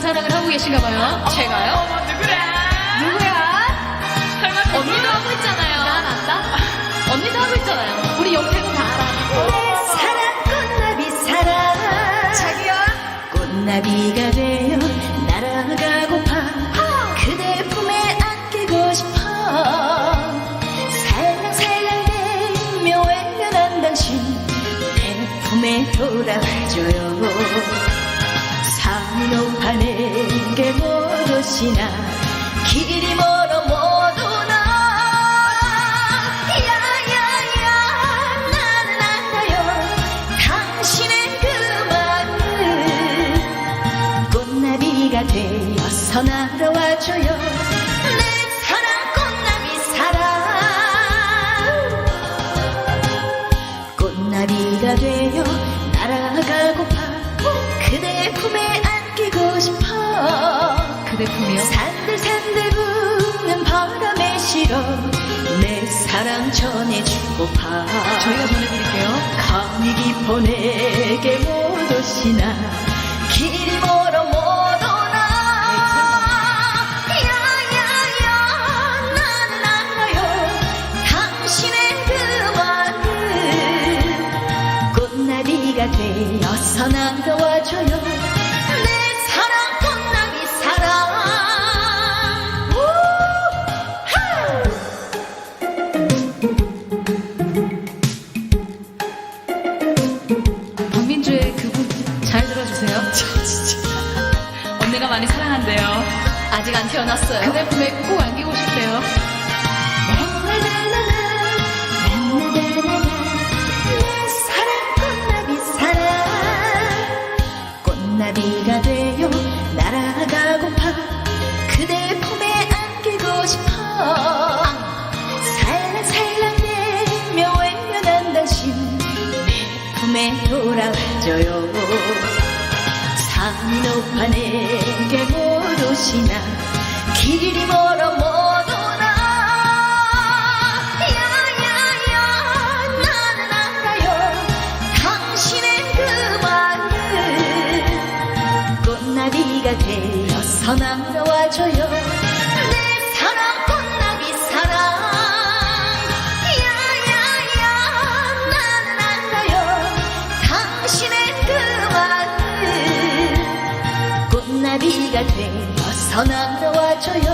사랑을 하고 계신가 봐요. 제가요? 어머, 누구야? 누구야? 설마 그분? 언니도 하고 있잖아요. 난 안다? 언니도 하고 있잖아요. 우리 옆에도 다 알아. 내 사랑 꽃나비 사랑 자기야? 꽃나비가 되어 날아가고파 그대 품에 안기고 싶어 살랑살랑대며 외면한 당신 내 품에 돌아와줘요 못 오시나 길이 멀어 못 오나. 야야야 나는 알아요. 당신의 그 마음을 꽃나비가 되어서 날아와줘요. 꽃나비가 되어 날아가고파. 그대 품에 안 기고 싶어. 그대 품이요? 산들산들 부는 바람에 실어 내 사랑 전해주고파. 저희가 전해드릴게요. 감이 깊어 내게 못 오시나. 길이 멀어 못 오나. 야야야 나는 알아요. 당신의 그 마음을. 꽃나비가 되어서 날아와줘요 사랑한대요. 아직 안 태어났어요. 그대 품에 꼭 안기고 싶대요. 내 사랑 꽃나비 사랑 꽃나비가 되어 날아가고파 그대 품에 안기고 싶어 살랑살랑 내며 외면한 당신 내 품에 돌아와줘요 내게 못 오시나 길이 멀어 못 오나. 야야야 나는 알아요. 당신의 그 마음을 꽃나비가 되어서 나 갈 때. 어서 나와줘요